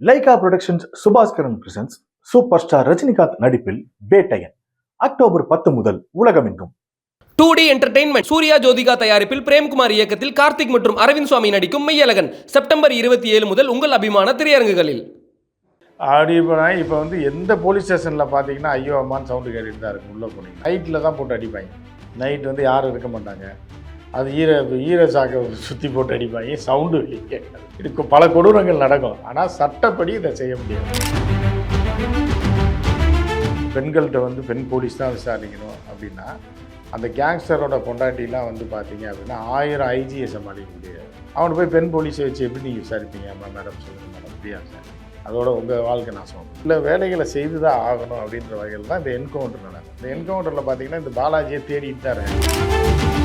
Lyca productions Subaskaran presents super star Rajinikanth நடிப்பில் Vettaiyan October பத்து முதல் உலகமெங்கும். Two D entertainment Suriya Jyothika தயாரிப்பில் பிரேம்குமார் இயக்கத்தில் கார்த்திக் மற்றும் அரவிந்த் சுவாமி நடிக்கும் மெய்யழகன் செப்டம்பர் இருபத்தி ஏழு முதல் உங்கள் அபிமான திரையரங்குகளில். அப்படி இப்போ வந்து எந்த போலீஸ் ஸ்டேஷனில் பார்த்தீங்கன்னா ஐயோ அம்மான்னு சவுண்டு கேட்டுட்டு தான் இருக்கும் உள்ளே போனீங்க நைட்டில் தான் போட்டு அடிப்பாங்க. நைட் வந்து யாரும் இருக்க மாட்டாங்க. அது ஈர ஈர சாக்கை சுற்றி போட்டு அடிப்பாங்க. சவுண்டு கேட்காது. இதுக்கு பல கொடூரங்கள் நடக்கும். ஆனால் சட்டப்படி இதை செய்ய முடியாது. பெண்கள்கிட்ட வந்து பெண் போலீஸ் தான் விசாரிக்கணும் அப்படின்னா அந்த கேங்ஸ்டரோட பொண்டாட்டிலாம் வந்து பார்த்தீங்க அப்படின்னா ஆயிரம் ஐஜியை சமாளிக்க முடியாது. அவனை போய் பெண் போலீஸை வச்சு எப்படி நீங்கள் விசாரிப்பீங்க? அம்மா மேடம் சொல்லுங்கள் மேடம் முடியாது சார் அதோட உங்கள் வாழ்க்கை நாசம் இல்லை வேலைகளை செய்து தான் ஆகணும் அப்படின்ற வகையில் தான் இந்த என்கவுண்டர் நடக்கும் இந்த என்கவுண்டரில் பார்த்தீங்கன்னா இந்த பாலாஜியை தேடிட்டு தான் இருக்கேன்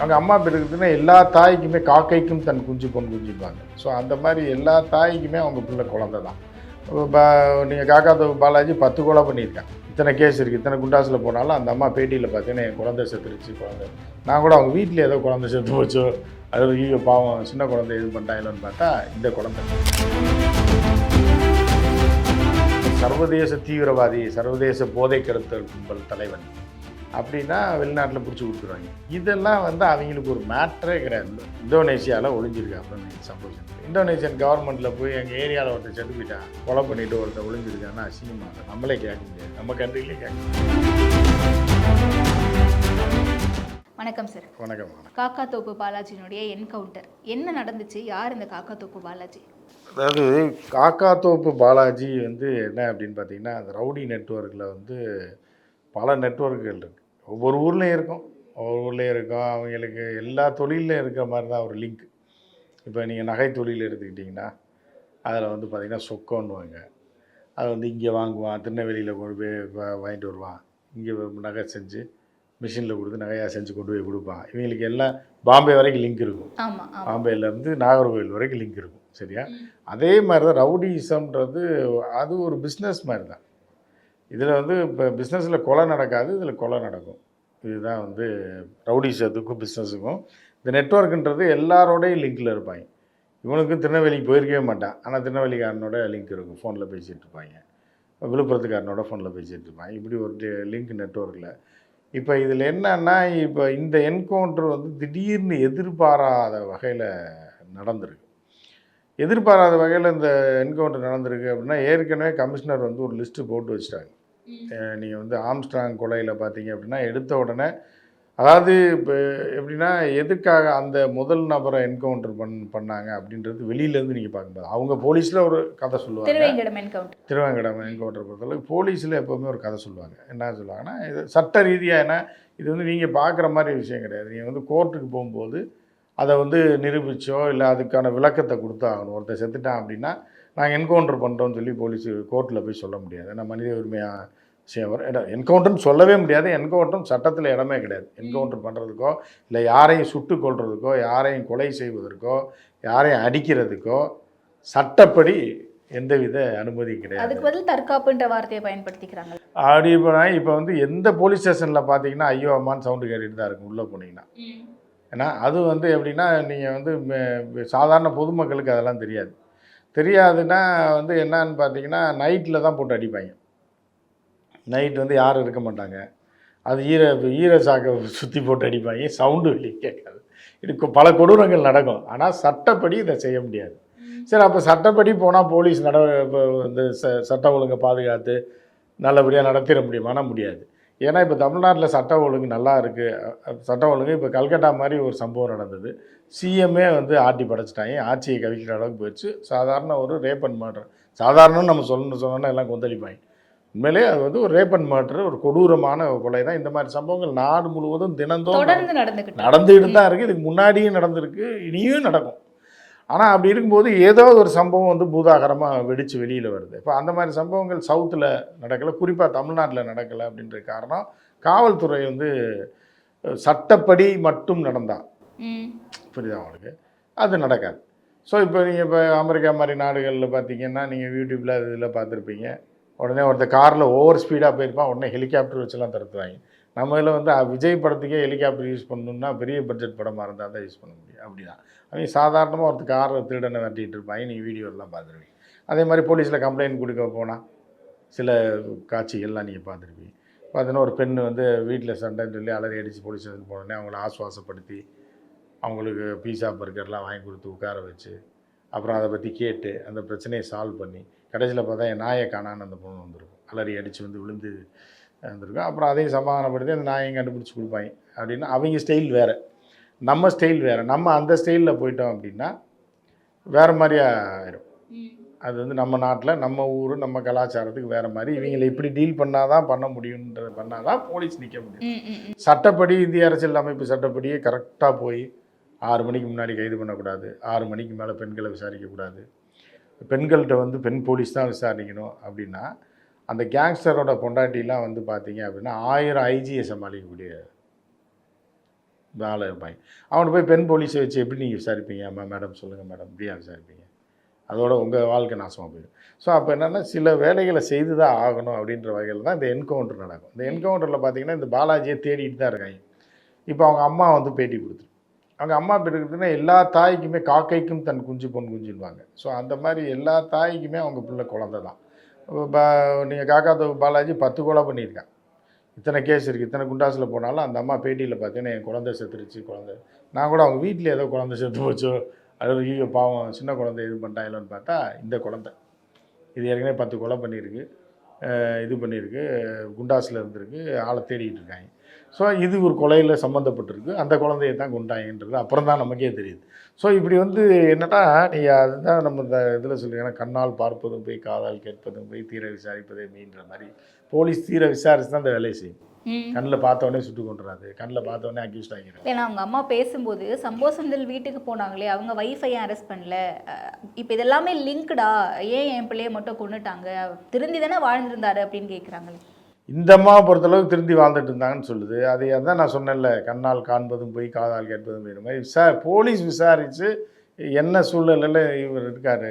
அவங்க அம்மா பெருக்குதுன்னா எல்லா தாய்க்குமே காக்கைக்கும் தன் குஞ்சு பொன் குஞ்சுப்பாங்க ஸோ அந்த மாதிரி எல்லா தாய்க்குமே அவங்க பிள்ளை குழந்தை தான். நீங்கள் காக்கா பாலாஜி பத்து கொலை பண்ணியிருக்கேன். இத்தனை கேஸ் இருக்குது இத்தனை குண்டாஸில் போனாலும் அந்த அம்மா பேட்டியில் பார்த்தீங்கன்னா என் குழந்தை செத்துருச்சு குழந்தை. நான் கூட அவங்க வீட்டில் ஏதோ குழந்தை செத்து போச்சோ அது ஐயோ பாவம் சின்ன குழந்தை இது பண்ணிட்டாங்களோன்னு பார்த்தா இந்த குழந்தை. சர்வதேச தீவிரவாதி சர்வதேச போதை கடத்தல் கும்பல் தலைவன். அப்படின்னா வெளிநாட்டில் பிடிச்சி கொடுத்துருவாங்க. இதெல்லாம் வந்து அவங்களுக்கு ஒரு மேட்ரே கிடையாது. இந்தோனேஷியாவில் ஒளிஞ்சிருக்காங்க சம்பவம் இந்தோனேஷியன் கவர்மெண்ட்டில் போய் எங்கள் ஏரியாவில் ஒருத்தர் செத்து போயிட்டான். கொலை பண்ணிட்டு ஒருத்தர் ஒளிஞ்சிருக்கான்னா அசிங்கமாக நம்மளே கேட்க முடியாது. நம்ம கண்ட்ரிலே கேட்க வணக்கம் சார் வணக்கம் காக்கா தோப்பு பாலாஜியினுடைய என்கவுண்டர் என்ன நடந்துச்சு? யார் இந்த காக்கா தோப்பு பாலாஜி? அதாவது காக்காத்தோப்பு பாலாஜி வந்து என்ன அப்படின்னு பார்த்தீங்கன்னா அந்த ரவுடி நெட்வொர்க்கில் வந்து பல நெட்வொர்க்குகள் இருக்குது ஒவ்வொரு ஊர்லேயும் இருக்கும். ஒவ்வொரு ஊர்லேயும் இருக்கும். அவங்களுக்கு எல்லா தொழிலையும் இருக்கிற மாதிரி தான் ஒரு லிங்க் இப்போ நீங்கள் நகை தொழில் எடுத்துக்கிட்டிங்கன்னா அதில் வந்து பார்த்திங்கன்னா சொக்கோன்னுவாங்க. அதை வந்து இங்கே வாங்குவான் திருநெல்வேலியில் கொண்டு போய் வாங்கிட்டு வருவான். இங்கே நகை செஞ்சு மிஷினில் கொடுத்து நகையாக செஞ்சு கொண்டு போய் கொடுப்பான். இவங்களுக்கு எல்லாம் பாம்பே வரைக்கும் லிங்க் இருக்கும். பாம்பேலேருந்து நாகர்கோவில் வரைக்கும் லிங்க் இருக்கும். சரியா? அதே மாதிரி தான் ரவுடிசம்ன்றது அது ஒரு பிஸ்னஸ் மாதிரி தான் இதில் வந்து இப்போ பிஸ்னஸில் கொலை நடக்காது இதில் கொலை நடக்கும். இதுதான் வந்து ரவுடிசத்துக்கும் பிஸ்னஸுக்கும் இந்த நெட்வொர்க்குன்றது எல்லாரோடையும் லிங்க்கில் இருப்பாங்க. இவனுக்கு திருநெல்வேலிக்கு போயிருக்கவே மாட்டான். ஆனால் திருநெல்வேலிக்காரனோட லிங்க் இருக்கும். ஃபோனில் பேசிகிட்டு இருப்பாங்க. விழுப்புரத்துக்காரனோட ஃபோனில் பேசிகிட்டு இருப்பாங்க. இப்படி ஒரு லிங்க் நெட்வொர்க்கில் இப்போ இதில் என்னன்னா இப்போ இந்த என்கவுண்டர் வந்து திடீர்னு எதிர்பாராத வகையில் நடந்திருக்கு. எதிர்பாராத வகையில் இந்த என்கவுண்டர் நடந்திருக்கு அப்படின்னா ஏற்கனவே கமிஷனர் வந்து ஒரு லிஸ்ட்டு போட்டு வச்சிட்டாங்க. நீங்கள் வந்து ஆம்ஸ்ட்ராங் கொலையில் பார்த்தீங்க அப்படின்னா எடுத்த உடனே அதாவது இப்போ எப்படின்னா எதுக்காக அந்த முதல் நபரை என்கவுண்டர் பண் பண்ணாங்க அப்படின்றது வெளியிலேருந்து நீங்கள் பார்க்கும்போது அவங்க போலீஸில் ஒரு கதை சொல்லுவாங்க. திருவேங்கடம் என்கவுண்டர் திருவாங்கடம் என்கவுண்டர் பொறுத்தளவுக்கு போலீஸில் எப்போவுமே ஒரு கதை சொல்லுவாங்க. என்ன சொல்லுவாங்கன்னா இது சட்ட ரீதியாக என்ன இது வந்து நீங்கள் பார்க்குற மாதிரி விஷயம் கிடையாது. நீங்கள் வந்து கோர்ட்டுக்கு போகும்போது அதை வந்து நிரூபிச்சோ இல்லை அதுக்கான விளக்கத்தை கொடுத்தாகணும் ஒருத்தர் செத்துட்டான் அப்படின்னா நாங்கள் என்கவுண்டர் பண்ணுறோம்னு சொல்லி போலீஸ் கோர்ட்டில் போய் சொல்ல முடியாது. ஏன்னா மனித உரிமையாக விஷயம் வரும். என்கவுண்டர்னு சொல்லவே முடியாது. என்கவுண்டரும் சட்டத்தில் இடமே கிடையாது. என்கவுண்டர் பண்ணுறதுக்கோ இல்லை யாரையும் சுட்டு கொல்றதுக்கோ யாரையும் கொலை செய்வதற்கோ யாரையும் அடிக்கிறதுக்கோ சட்டப்படி எந்தவித அனுமதியும் கிடையாது. அதுக்கு பதில் தற்காப்புன்ற வார்த்தையை பயன்படுத்திக்கிறாங்க. அப்படி இப்போ இப்போ வந்து எந்த போலீஸ் ஸ்டேஷனில் பார்த்தீங்கன்னா ஐயோ அம்மான்னு சவுண்டு கேட்டுட்டு தான் இருக்கும். உள்ளே போனீங்கன்னா. ஏன்னா அது வந்து எப்படின்னா நீங்கள் வந்து சாதாரண பொதுமக்களுக்கு அதெல்லாம் தெரியாது. தெரியாதுன்னா வந்து என்னன்னு பார்த்தீங்கன்னா நைட்டில் தான் போட்டு அடிப்பாங்க. நைட் வந்து யாரும் இருக்க மாட்டாங்க. அது ஈர ஈர சாக்கை சுற்றி போட்டு அடிப்பாங்க. சவுண்டு வெளியே கேட்காது. இதுக்கு பல கொடூரங்கள் நடக்கும். ஆனால் சட்டப்படி இதை செய்ய முடியாது. சரி அப்போ சட்டப்படி போனால் போலீஸ் நட இப்போ இந்த ச சட்ட ஒழுங்கை பாதுகாத்து நல்லபடியாக நடத்திட முடியுமானா முடியாது. ஏன்னா இப்போ தமிழ்நாட்டில் சட்ட ஒழுங்கு நல்லா இருக்குது சட்ட ஒழுங்கு இப்போ கல்கட்டா மாதிரி ஒரு சம்பவம் நடந்தது. சிஎம்ஏ வந்து ஆட்டி படைச்சிட்டாங்க. ஆட்சியை கவிக்கிற அளவுக்கு போயிடுச்சு. சாதாரண ஒரு ரேப் அண்ட் மர்டர் சாதாரணன்னு நம்ம சொல்லணும் சொன்னோன்னா எல்லாம் கொந்தளிப்பாங்க. உண்மையிலே அது வந்து ஒரு ரேப் அண்ட் மர்டர் ஒரு கொடூரமான கொலை தான். இந்த மாதிரி சம்பவங்கள் நாடு முழுவதும் தினந்தோறும் நடந்துகிட்டு தான் இருக்குது இதுக்கு முன்னாடியும் நடந்திருக்கு இனியும் நடக்கும். ஆனால் அப்படி இருக்கும்போது ஏதோ ஒரு சம்பவம் வந்து பூதாகரமாக வெடித்து வெளியில் வருது. இப்போ அந்த மாதிரி சம்பவங்கள் சவுத்தில் நடக்கலை குறிப்பாக தமிழ்நாட்டில் நடக்கலை அப்படின்ற காரணம் காவல்துறை வந்து சட்டப்படி மட்டும் நடந்தா. ம். புரியுதா உங்களுக்கு? அது நடக்காது. ஸோ இப்போ நீங்கள் இப்போ அமெரிக்கா மாதிரி நாடுகளில் பார்த்தீங்கன்னா நீங்கள் யூடியூப்பில் அது இதில் பார்த்துருப்பீங்க உடனே ஒருத்தர் காரில் ஓவர் ஸ்பீடாக போயிருப்பான் உடனே ஹெலிகாப்டர் வச்செல்லாம் தடுத்துவாங்க நம்ம இதில் வந்து விஜய் படத்துக்கே ஹெலிகாப்டர் யூஸ் பண்ணணும்னா பெரிய பட்ஜெட் படமாக இருந்தால் தான் யூஸ் பண்ண முடியும். அப்படி தான் அவங்க சாதாரணமாக ஒருத்தர் காரை திருடனை வெட்டிகிட்டு இருப்பாங்க. நீங்கள் வீடியோலாம் பார்த்துருவீங்க அதே மாதிரி போலீஸில் கம்ப்ளைண்ட் கொடுக்க போனால் சில காட்சிகள்லாம் நீங்கள் பார்த்துருப்பீங்க பார்த்தீங்கன்னா ஒரு பெண் வந்து வீட்டில் சண்டைன்னு சொல்லி அலறி அடித்து போலீஸ் ஸ்டேஷன் போனோடனே அவங்கள ஆசுவாசப்படுத்தி அவங்களுக்கு பீஸா பர்கர்லாம் வாங்கி கொடுத்து உட்கார வச்சு அப்புறம் அதை பற்றி கேட்டு அந்த பிரச்சனையை சால்வ் பண்ணி கடைசியில் பார்த்தா என் நாயை காணான்னு அந்த பொண்ணு வந்திருக்கும். அலறி அடித்து வந்து விழுந்து வந்திருக்கும். அப்புறம் அதையும் சமாதானப்படுத்தி அந்த நாயையும் கண்டுபிடிச்சி கொடுப்பாங்க. அப்படின்னா அவங்க ஸ்டைல் வேறு. நம்ம ஸ்டைல் வேறு. நம்ம அந்த ஸ்டைலில் போயிட்டோம் அப்படின்னா வேறு மாதிரியா ஆயிரும். அது வந்து நம்ம நாட்டில் நம்ம ஊர் நம்ம கலாச்சாரத்துக்கு வேறு மாதிரி. இவங்களை இப்படி டீல் பண்ணால் தான் பண்ண முடியுன்றது பண்ணால் தான் போலீஸ் நிற்க முடியும். சட்டப்படி இந்திய அரசியல் அமைப்பு சட்டப்படியே கரெக்டாக போய் ஆறு மணிக்கு முன்னாடி கைது பண்ணக்கூடாது. ஆறு மணிக்கு மேலே பெண்களை விசாரிக்கக்கூடாது. பெண்கள்கிட்ட வந்து பெண் போலீஸ் தான் விசாரிக்கணும் அப்படின்னா அந்த கேங்ஸ்டரோட பொண்டாட்டிலாம் வந்து பார்த்தீங்க அப்படின்னா ஆயிரம் ஐஜியை சமாளிக்கக்கூடிய ஆள் இருப்பாங்க அவனை போய் பெண் போலீஸை வச்சு எப்படி நீங்கள் விசாரிப்பீங்க? அம்மா மேடம் சொல்லுங்கள் மேடம். இப்படியா விசாரிப்பீங்க? அதோட உங்கள் வாழ்க்கை நாசமாக போயிடும். ஸோ அப்போ என்னென்னா சில வேலைகளை செய்து தான் ஆகணும் அப்படின்ற வகையில் தான் இந்த என்கவுண்டர் நடக்கும். இந்த என்கவுண்டரில் பார்த்தீங்கன்னா இந்த பாலாஜியை தேடிட்டு தான் இருக்காங்க. இப்போ அவங்க அம்மா வந்து பேட்டி கொடுத்துரு அவங்க அம்மா பேட்டி இருக்கிறதுன்னா எல்லா தாய்க்குமே காக்கைக்கும் தன் குஞ்சு பொன் குஞ்சுன்வாங்க ஸோ அந்த மாதிரி எல்லா தாய்க்குமே அவங்க பிள்ளை குழந்தை தான். நீங்கள் காக்கா தோ பாலாஜி பத்து கொலை பண்ணியிருக்கான் இத்தனை கேஸ் இருக்குது இத்தனை குண்டாஸில் போனாலும் அந்த அம்மா பேட்டியில் பார்த்தீங்கன்னா என் குழந்தை செத்துருச்சு குழந்தை. நான் கூட அவங்க வீட்டில் ஏதோ குழந்தை செத்து போச்சோ அது ஐயோ பாவம் சின்ன குழந்தை இது பண்ணிட்டாங்களோன்னு பார்த்தா இந்த குழந்தை. இது ஏற்கனவே பத்து கொலை பண்ணியிருக்கு. இது பண்ணியிருக்கு குண்டாஸில் இருந்திருக்கு ஆளை தேடிக்கிட்டு இருக்காங்க. ஸோ இது ஒரு கொலையில் சம்மந்தப்பட்டிருக்கு அந்த குழந்தைய தான் கொண்டாங்கன்றது அப்புறம் தான் நமக்கே தெரியுது. ஸோ இப்படி வந்து என்னன்னா நீங்கள் அதுதான் நம்ம இந்த இதில் சொல்லுங்க கண்ணால் பார்ப்பதும் போய் காதால் கேட்பதும் போய் தீர விசாரிப்பதே மீன்ற மாதிரி போலீஸ் தீர விசாரிச்சு தான் அந்த வேலையை செய்யும். கண்ணில் பார்த்தவொடனே சுட்டு கொண்டுறாது கண்ணில் பார்த்தவொடனே அக்யூஸ்ட் ஆகிடும் ஏன்னா அவங்க அம்மா பேசும்போது செந்தில் வீட்டுக்கு போனாங்களே அவங்க வைஃபை அரெஸ்ட் பண்ணல? இப்போ இதெல்லாமே லிங்க்டா ஏன் என் பிள்ளைய மட்டும் கொண்டுட்டாங்க திருந்தி தானே வாழ்ந்திருந்தாரு அப்படின்னு கேட்குறாங்களே இந்த அம்மா பொறுத்தளவுக்கு திருந்தி வாழ்ந்துட்டு இருந்தாங்கன்னு சொல்லுது. அது அதான் நான் சொன்னேன்ல கண்ணால் காண்பதும் போய் காதால் கேட்பதும் போய். மாதிரி விசா போலீஸ் விசாரித்து என்ன சூழ்நிலையில் இவர் இருக்கார்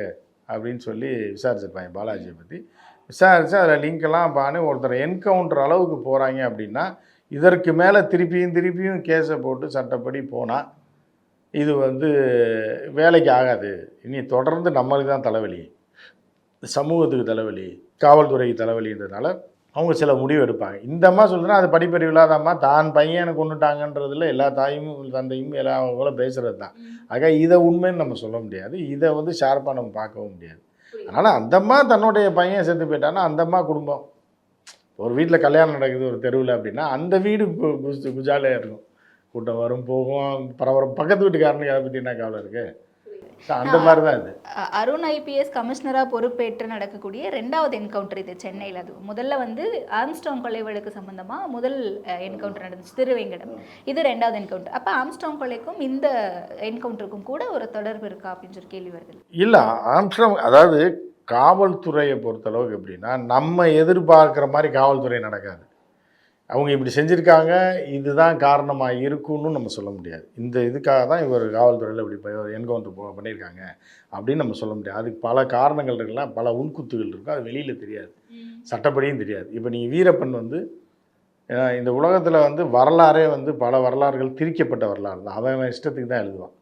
அப்படின்னு சொல்லி விசாரிச்சிருப்பாங்க பாலாஜியை பற்றி விசாரித்து அதில் லிங்க்லாம் பானு ஒருத்தர் என்கவுண்டர் அளவுக்கு போகிறாங்க அப்படின்னா இதற்கு மேலே திருப்பியும் திருப்பியும் கேஸை போட்டு சட்டப்படி போனால் இது வந்து வேலைக்கு ஆகாது. இனி தொடர்ந்து நம்மளுக்கு தான் தலைவலி. சமூகத்துக்கு தலைவலி காவல்துறைக்கு தலைவலின்றதுனால அவங்க சில முடிவு எடுப்பாங்க. இந்த அம்மா சொல்லுன்னா அது படிப்பறிவு இல்லாத அம்மா தான் பையனை கொண்டுட்டாங்கன்றதுல எல்லா தாயும் தந்தையும் எல்லா போல பேசுகிறது தான். ஆக இதை உண்மைன்னு நம்ம சொல்ல முடியாது. இதை வந்து ஷார்ப்பாக நம்ம பார்க்கவும் முடியாது. அதனால் அந்த அம்மா தன்னுடைய பையன் செத்து போயிட்டான்னா அந்த அம்மா குடும்பம். ஒரு வீட்டில் கல்யாணம் நடக்குது ஒரு தெருவில் அப்படின்னா அந்த வீடு குஜாலியாக இருக்கும். கூட்டம் வரும் போகும். பரபரம் பக்கத்து வீட்டுக்காரனுக்கு அதை பற்றி என்ன கவலை இருக்கு? ஸோ அந்த மாதிரி தான் இது அருண் ஐபிஎஸ் கமிஷனரா பொறுப்பேற்று நடக்கக்கூடிய ரெண்டாவது என்கவுண்டர் இது சென்னையில் அது. முதல்ல வந்து ஆம்ஸ்டாங் கொலை வழக்கு முதல் என்கவுண்டர் நடந்துச்சு. திருவேங்கடம். இது ரெண்டாவது என்கவுண்டர். அப்போ ஆம்ஸ்டாங் கொலைக்கும் இந்த என்கவுண்டருக்கும் கூட ஒரு தொடர்பு இருக்கா அப்படின்னு சொல்லி கேள்வி வருது. இல்லை ஆம்ஸ்ட்ராங் அதாவது காவல்துறையை பொறுத்தளவுக்கு எப்படின்னா நம்ம எதிர்பார்க்குற மாதிரி காவல்துறை நடக்காது. அவங்க இப்படி செஞ்சுருக்காங்க இதுதான் காரணமாக இருக்குன்னு நம்ம சொல்ல முடியாது. இந்த இதுக்காக தான் இவர் காவல்துறையில் இப்படி போய் என்கவுண்டர் பண்ணியிருக்காங்க அப்படின்னு நம்ம சொல்ல முடியாது. அதுக்கு பல காரணங்கள் இருக்கலாம் பல உள்குத்துகள் இருக்கும் அது வெளியில் தெரியாது. சட்டப்படியும் தெரியாது. இப்போ நீங்கள் வீரப்பன் வந்து இந்த உலகத்தில் வந்து வரலாறே வந்து பல வரலாறுகள் திரிக்கப்பட்ட வரலாறு தான். அவன் அவன் இஷ்டத்துக்கு தான் எழுதுவான்.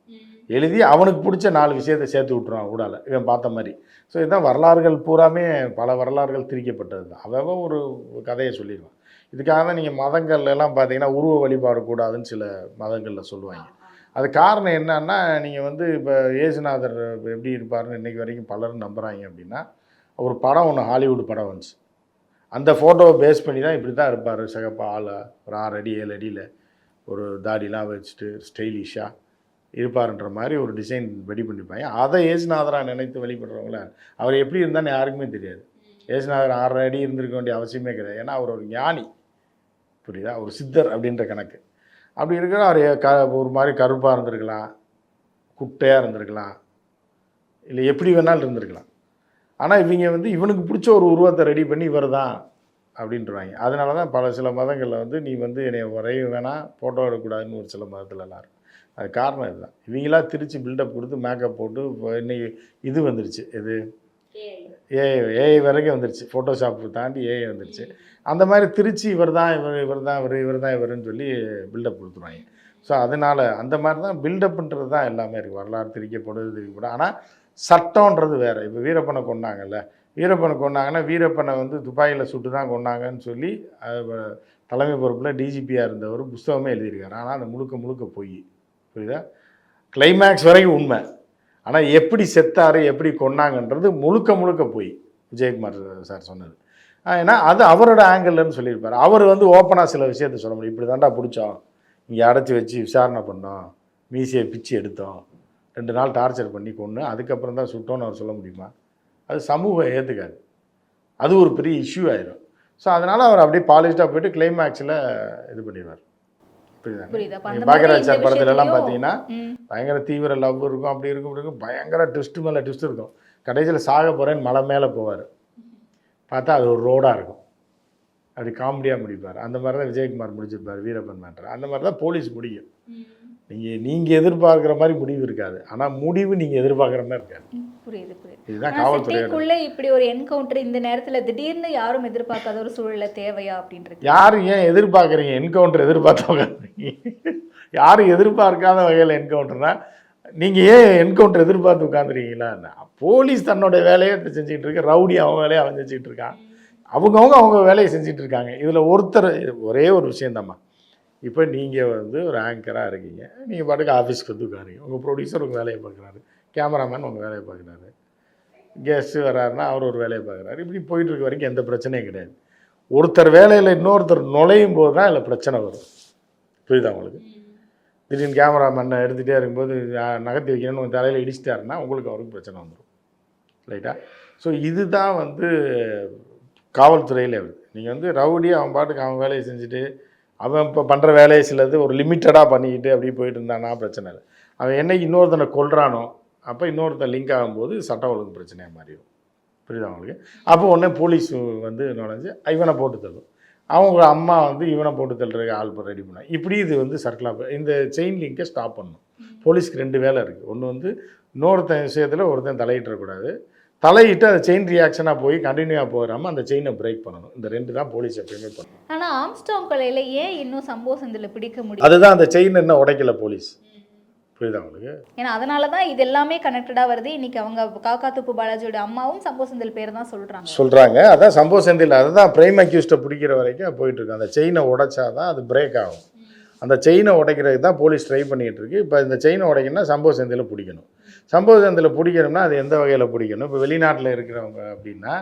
எழுதி அவனுக்கு பிடிச்ச நாலு விஷயத்தை சேர்த்து விட்ருவான் ஊடால இவன் பார்த்த மாதிரி. ஸோ இதுதான் வரலாறுகள் பூராமே பல வரலாறுகள் திரிக்கப்பட்டது தான். அவன் ஒரு கதையை சொல்லிடுவான். இதுக்காக தான் நீங்கள் மதங்கள்ல எல்லாம் பார்த்தீங்கன்னா உருவ வழிபாடு கூடாதுன்னு சில மதங்களில் சொல்லுவாங்க. அது காரணம் என்னன்னா நீங்கள் வந்து இப்போ இயேசுநாதர் எப்படி இருப்பாருன்னு இன்னைக்கு வரைக்கும் பலரும் நம்புகிறாங்க அப்படின்னா ஒரு படம் ஒன்று ஹாலிவுட் படம் வந்துச்சு. அந்த ஃபோட்டோவை பேஸ் பண்ணி தான் இப்படி தான் இருப்பார் சிகப்பா ஆள் ஒரு ஆறு அடி ஏழு அடியில் ஒரு தாடிலாம் வச்சுட்டு ஸ்டைலிஷாக இருப்பாருன்ற மாதிரி ஒரு டிசைன் ரெடி பண்ணிப்பாங்க. அதை ஏசுநாதராக நினைத்து வெளிப்படுறவங்கள அவர் எப்படி இருந்தான்னு யாருக்குமே தெரியாது. ஏசுநாதர் ஆறரை அடி இருந்திருக்க வேண்டிய அவசியமே கிடையாது. ஏன்னா அவர் ஒரு ஞானி. புரியுதா? ஒரு சித்தர் அப்படின்ற கணக்கு. அப்படி இருக்கிற அவர் க ஒரு மாதிரி கருப்பாக இருந்திருக்கலாம். குட்டையாக இருந்திருக்கலாம். இல்லை எப்படி வேணாலும் இருந்திருக்கலாம். ஆனால் இவங்க வந்து இவனுக்கு பிடிச்ச ஒரு உருவத்தை ரெடி பண்ணி இவர் தான் அப்படின்றவாங்க. அதனால தான் பல சில மதங்களில் வந்து நீ வந்து என்னை வரைய வேணாம் ஃபோட்டோ எடுக்கக்கூடாதுன்னு ஒரு சில மதத்துலலாம் இருக்கும். அது காரணம் இதுதான். இவங்களா திருச்சி பில்டப் கொடுத்து மேக்கப் போட்டு இப்போ இன்னைக்கு இது வந்துருச்சு. இது ஏஐ ஏஐ வரைக்கும் வந்துருச்சு. ஃபோட்டோஷாப் தாண்டி ஏஐ வந்துருச்சு. அந்த மாதிரி திருச்சி இவர் தான் இவர் இவர் தான் இவர் இவர் தான் இவருன்னு சொல்லி பில்டப் கொடுத்துருவாங்க. ஸோ அதனால் அந்த மாதிரி தான் பில்டப்புன்றது தான் எல்லாமே இருக்குது வரலாறு திரிக்கப்படுது திரிக்கப்படும். ஆனால் சட்டம்ன்றது வேறு. இப்போ வீரப்பனை கொண்டாங்கல்ல வீரப்பனை கொண்டாங்கன்னா வீரப்பனை வந்து துபாயில் சுட்டு தான் கொண்டாங்கன்னு சொல்லி அது தலைமை பொறுப்பில் டிஜிபியாக இருந்தவர் புஸ்தகமே எழுதியிருக்காரு. ஆனால் அந்த முழுக்க முழுக்க பொய். புரியுதா? கிளைமேக்ஸ் வரைக்கும் உண்மை. ஆனால் எப்படி செத்தாரு எப்படி கொன்னாங்கன்றது முழுக்க முழுக்க போய் விஜயகுமார் சார் சொன்னது. ஏன்னா அது அவரோட ஆங்கிள்னு சொல்லியிருப்பார். அவர் வந்து ஓப்பனாக சில விஷயத்த சொல்ல முடியும். இப்படி தாண்டா பிடிச்சோம். இங்கே அடைச்சி வச்சு விசாரணை பண்ணோம். மீசியை பிச்சு எடுத்தோம். ரெண்டு நாள் டார்ச்சர் பண்ணி கொண்டு அதுக்கப்புறம் தான் சுட்டோன்னு அவர் சொல்ல முடியுமா? அது சமூகம் ஏற்றுக்காது அது ஒரு பெரிய இஷ்யூ ஆயிரும். ஸோ அதனால் அவர் அப்படியே பாலிஷ்டாக போயிட்டு கிளைமேக்ஸில் இது பண்ணிடுவார். புரியுதா? பாக்கியராஜ் சார் படத்துல எல்லாம் விஷயத்துலயும் பார்த்தீங்கன்னா. பயங்கர தீவிர லவ் இருக்கும் அப்படி இருக்கும் இப்படி இருக்கும். பயங்கர ட்விஸ்ட் மேலே ட்விஸ்ட் இருக்கும். கடைசியில் சாக போகிறேன்னு மலை மேலே போவார். பார்த்தா அது ஒரு ரோடாக இருக்கும். அப்படி காமெடியாக முடிப்பார். அந்த மாதிரி தான் விஜயகுமார் முடிச்சிருப்பார் வீரப்பன் மேட்டர். அந்த மாதிரி தான் போலீஸ் முடியும் நீங்கள் நீங்கள் எதிர்பார்க்குற மாதிரி முடிவு இருக்காது. ஆனால் முடிவு நீங்கள் எதிர்பார்க்குற மாதிரி இருக்காது. ம், புரியுது புரியுது. இதுதான் சிட்டிக்குள்ள இப்படி ஒரு என்கவுண்டர் இந்த நேரத்துல திடீர்னு யாரும் எதிர்பார்க்காத ஒரு சூழல்ல தேவையா அப்படின்றது? யாரும் ஏன் எதிர்பார்க்குறீங்க? என்கவுண்டர் எதிர்பார்த்து உட்காந்துருக்கீங்க யாரும் எதிர்பார்க்காத வகையில் என்கவுண்டர்னா நீங்கள் ஏன் என்கவுண்டர் எதிர்பார்த்து உட்காந்துருக்கீங்களா போலீஸ் தன்னோட வேலையை செஞ்சுக்கிட்டு இருக்கு ரவுடி அவங்க வேலையை அவன் செஞ்சுட்டு இருக்கான். அவங்கவுங்க அவங்க வேலையை செஞ்சுட்டு இருக்காங்க. இதில் ஒருத்தர் ஒரே ஒரு விஷயந்தாம்மா இப்போ நீங்கள் வந்து ஒரு ஆங்கராக இருக்கீங்க. நீங்கள் பாட்டுக்கு ஆஃபீஸ்க்கு வந்து உட்காருங்க. உங்கள் ப்ரொடியூசர் உங்கள் வேலையை பார்க்குறாரு. கேமராமேன் உங்கள் வேலையை பார்க்குறாரு. கெஸ்ட்டு வராருன்னா அவர் ஒரு வேலையை பார்க்குறாரு. இப்படி போயிட்டுருக்க வரைக்கும் எந்த பிரச்சனையும் கிடையாது. ஒருத்தர் வேலையில் இன்னொருத்தர் நுழையும் போது தான் இதில் பிரச்சனை வரும். புரியுதா உங்களுக்கு? திடீர்னு கேமராமேனை எடுத்துகிட்டே இருக்கும்போது நகர்த்தி வைக்கணும்னு உங்கள் தலையில் இடிச்சிட்டாருன்னா உங்களுக்கு அவருக்கு பிரச்சனை வந்துடும் ரைட்டா? ஸோ இதுதான் வந்து காவல்துறையில் வருது நீங்கள் வந்து ரவுடி அவன் பாட்டுக்கு அவன் வேலையை செஞ்சுட்டு அவன் இப்போ பண்ணுற வேலையை சிலது ஒரு லிமிட்டடாக பண்ணிக்கிட்டு அப்படியே போயிட்டு இருந்தானா பிரச்சனை இல்லை. அவன் என்னைக்கு இன்னொருத்தனை கொள்றானோ அப்போ இன்னொருத்தன் லிங்க் ஆகும்போது சட்டம் ஒழுங்கு பிரச்சனையாக மாறிடும். புரியுதா அவங்களுக்கு அப்போ உடனே போலீஸ் வந்து நுழைஞ்சு இவனை போட்டு தள்ளும். அவங்க அம்மா வந்து இவனை போட்டு தள்ளுறதுக்கு ஆள் ரெடி பண்ணா. இப்படி இது வந்து சர்க்கிளாக இந்த செயின் லிங்கை ஸ்டாப் பண்ணணும் போலீஸ்க்கு ரெண்டு வேலை இருக்குது ஒன்று வந்து இன்னொருத்தன் விஷயத்தில் ஒருத்தன் தலையிடக்கூடாது. தலையிட்டு அது செயின் ரியாக்ஷனாக போய் கண்டினியூவாக போகாமல் அந்த செயினை பிரேக் பண்ணணும். இந்த ரெண்டு தான் போலீஸ் எப்பயுமே பண்ணணும் ஆனா ஆம்ஸ்டாங் கொலையில ஏன் இன்னும் சம்பவ சந்தில பிடிக்க முடியும் அதுதான் அந்த செயின் என்ன உடைக்கல போலீஸ். புரியுதா உங்களுக்கு? ஏன்னா அதனால தான் இது எல்லாமே கனெக்டடா வருது. இன்னைக்கு அவங்க காக்கா துப்பு பாலாஜியோட அம்மாவும் சம்பவ செந்தில் பேர் தான் சொல்றாங்க. சொல்கிறாங்க அதான் சம்பவ செந்தில் அதுதான் பிரைம் அக்யூஸ்ட்டை பிடிக்கிற வரைக்கும் போயிட்டு இருக்கு. அந்த செயினை உடைச்சா தான் அது பிரேக் ஆகும். அந்த செயினை உடைக்கிறதுக்கு தான் போலீஸ் ட்ரை பண்ணிகிட்டு இருக்கு. இப்போ இந்த செயினை உடைக்கணும்னா சம்பவ செந்தில் பிடிக்கணும். சம்பவ செந்தில் பிடிக்கணும்னா அது எந்த வகையில் பிடிக்கணும்? இப்போ வெளிநாட்டில் இருக்கிறவங்க அப்படின்னா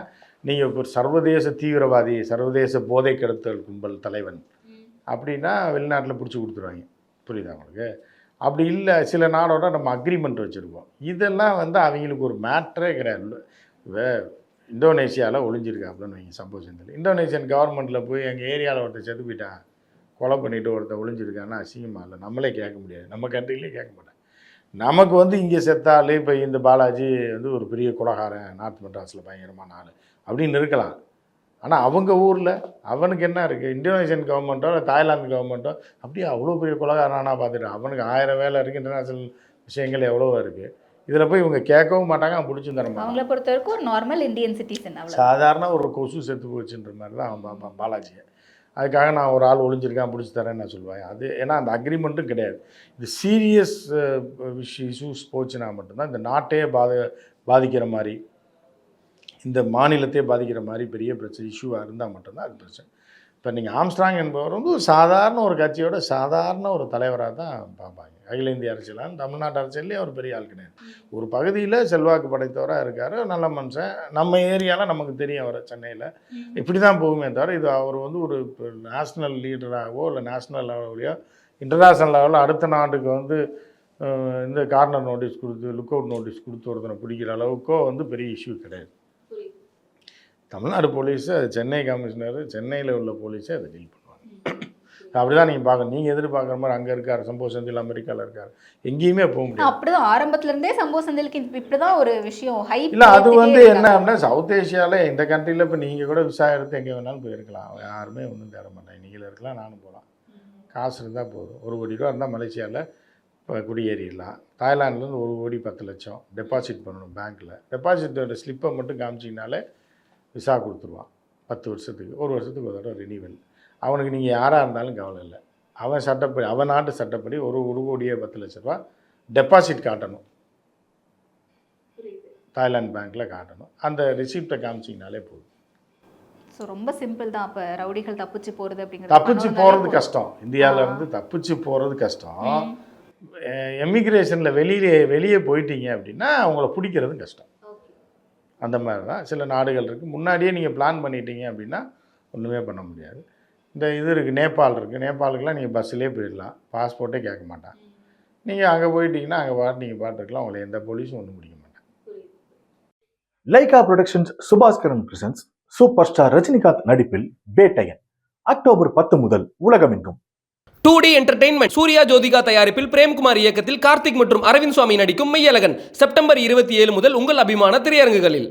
நீங்கள் இப்போ சர்வதேச தீவிரவாதி சர்வதேச போதை கடத்தல் கும்பல் தலைவன் அப்படின்னா வெளிநாட்டில் பிடிச்சி கொடுத்துருவாங்க. புரியுதா உங்களுக்கு? அப்படி இல்லை சில நாடோட நம்ம அக்ரிமெண்ட் வச்சுருப்போம். இதெல்லாம் வந்து அவங்களுக்கு ஒரு மேட்ரே கிடையாது. வே இந்தோனேஷியாவில் ஒளிஞ்சிருக்காப்புலன்னு வைங்க சப்போஸ் செந்தில் இந்தோனேஷியன் கவர்மெண்ட்டில் போய் எங்கள் ஏரியாவில் ஒருத்தர் செத்து போயிட்டான். கொலை பண்ணிவிட்டு ஒருத்தன் ஒளிஞ்சிருக்கான்னா அசிங்கமாக இல்லை. நம்மளே கேட்க முடியாது. நம்ம கண்ட்ரிலே கேட்க மாட்டேன். நமக்கு வந்து இங்கே செத்தால் இப்போ இந்த பாலாஜி வந்து ஒரு பெரிய குலகாரன் நார்த் மெட்ராஸில் பயங்கரமான ஆள். அப்படின்னு இருக்கலாம். ஆனால் அவங்க ஊரில் அவனுக்கு என்ன இருக்குது இந்தோனேஷியன் கவர்மெண்ட்டோ இல்லை தாய்லாந்து கவர்மெண்ட்டோ அப்படியே அவ்வளோ பெரிய குலகாரனா பார்த்துட்டு அவனுக்கு ஆயிரம் வேலை இருக்குது இன்டர்நேஷ்னல் விஷயங்கள் எவ்வளவோ இருக்குது இதில் போய் இவங்க கேட்கவும் மாட்டாங்க அவன் பிடிச்சும் தர அவங்கள பொறுத்த வரைக்கும் ஒரு நார்மல் இந்தியன் சிட்டிசன் சாதாரண ஒரு கொசு செத்து போச்சுன்ற மாதிரி தான் அவன் பார்ப்பான் பாலாஜியை. அதுக்காக நான் ஒரு ஆள் ஒளிஞ்சிருக்கான் பிடிச்சி தரேன்னு நான் சொல்லுவேன். அது ஏன்னா அந்த அக்ரிமெண்ட்டும் கிடையாது. இது சீரியஸ் இஷ்யூஸ் போச்சுன்னா மட்டும்தான் இந்த நாட்டையே பாத பாதிக்கிற மாதிரி இந்த மாநிலத்தையே பாதிக்கிற மாதிரி பெரிய பிரச்சனை இஷ்யூவாக இருந்தால் மட்டும்தான் அது பிரச்சனை. இப்போ நீங்கள் ஆம்ஸ்ட்ராங் என்பவர் வந்து ஒரு சாதாரண ஒரு கட்சியோட சாதாரண ஒரு தலைவராக தான் பார்ப்பாங்க. அகில இந்திய அரசியலாக தமிழ்நாட்டு அரசியல்லே அவர் பெரிய ஆள் கிடையாது. ஒரு பகுதியில் செல்வாக்கு படைத்தவராக இருக்கார் நல்ல மனுஷன். நம்ம ஏரியாவில் நமக்கு தெரியும் அவர் சென்னையில். இப்படி தான் போகுமே தவிர இது அவர் வந்து ஒரு நேஷ்னல் லீடராகவோ இல்லை நேஷ்னல் லெவலையோ இன்டர்நேஷ்னல் லெவலில் அடுத்த நாட்டுக்கு வந்து இந்த கார்னர் நோட்டீஸ் கொடுத்து லுக் அவுட் நோட்டீஸ் கொடுத்து ஒருத்தனை பிடிக்கிற அளவுக்கோ வந்து பெரிய இஷ்யூ கிடையாது. தமிழ்நாடு போலீஸு அது சென்னை கமிஷனர் சென்னையில் உள்ள போலீஸே அதை டீல் பண்ணுவாங்க. அப்படி தான் நீங்கள் பார்க்கணும் நீங்கள் எதிர்பார்க்குற மாதிரி அங்கே இருக்கார் சம்பவ செந்தில் அமெரிக்காவில் இருக்கார். எங்கேயுமே போக முடியாது. அப்படிதான் ஆரம்பத்துல இருந்தே சம்பவ செந்திலுக்கு இப்ப- இப்படிதான் ஒரு விஷயம். ஹைப் இல்லை அது வந்து என்ன அப்படின்னா சவுத் ஏஷியாவில் இந்த கண்ட்ரியில் இப்போ நீங்கள் கூட விசா எடுத்து எங்கே வேணாலும் போயிருக்கலாம். யாருமே ஒன்றும் தேட மாட்டாங்க நீங்களும் இருக்கலாம் நானும் போகலாம் காசு இருந்தால் போதும். ஒரு கோடி ரூபா இருந்தால் மலேசியாவில் இப்போ குடியேறிடலாம். தாய்லாந்துலேருந்து ஒரு கோடி பத்து லட்சம் டெபாசிட் பண்ணணும் பேங்க்கில் டெபாசிட்டோட ஸ்லிப்பை மட்டும் காமிச்சிங்கனாலே விசா கொடுத்துருவான். பத்து வருஷத்துக்கு ஒரு வருஷத்துக்கு ஒரு தடவை ரினிவல் அவனுக்கு நீங்கள் யாராக இருந்தாலும் கவலை இல்லை. அவன் சட்டப்படி அவன் நாட்டு சட்டப்படி ஒரு ஒரு கோடியே பத்து லட்ச ரூபா டெபாசிட் காட்டணும். தாய்லாந்து பேங்க்கில் காட்டணும். அந்த ரிசிப்டை காமிச்சிங்கனாலே போதும். ஸோ ரொம்ப சிம்பிள் தான். அப்போ ரவுடிகள் தப்பிச்சு போகிறது அப்படிங்கிறது. தப்பிச்சு போகிறது கஷ்டம். இந்தியாவில். இருந்து தப்பிச்சு போகிறது கஷ்டம். எமிக்ரேஷனில் வெளியிலே வெளியே போயிட்டீங்க அப்படின்னா அவங்கள பிடிக்கிறதும் கஷ்டம். அந்த மாதிரி தான் சில நாடுகள் இருக்குது முன்னாடியே நீங்கள் பிளான் பண்ணிட்டீங்க அப்படின்னா ஒன்றுமே பண்ண முடியாது. இந்த இது இருக்குது நேபாள் இருக்குது நேபாளுக்கெலாம் நீங்கள் பஸ்ஸிலே போயிடலாம். பாஸ்போர்ட்டே கேட்க மாட்டான். நீங்கள் அங்கே போயிட்டீங்கன்னா அங்கே பாட்டு நீங்கள் பாட்டுருக்கலாம் உங்களை எந்த போலீஸும் ஒன்றும் பிடிக்க மாட்டேன். Lyca productions Subaskaran presents super star Rajinikanth நடிப்பில் பேட்டையன் அக்டோபர் பத்து முதல் உலகமெங்கும். Two D entertainment Suriya Jyothika தயாரிப்பில் பிரேம்குமார் இயக்கத்தில் கார்த்திக் மற்றும் அரவிந்த் சுவாமி நடிக்கும் மெய்யழகன். செப்டம்பர் இருபத்தி ஏழு முதல் உங்கள் அபிமான திரையரங்குகளில்.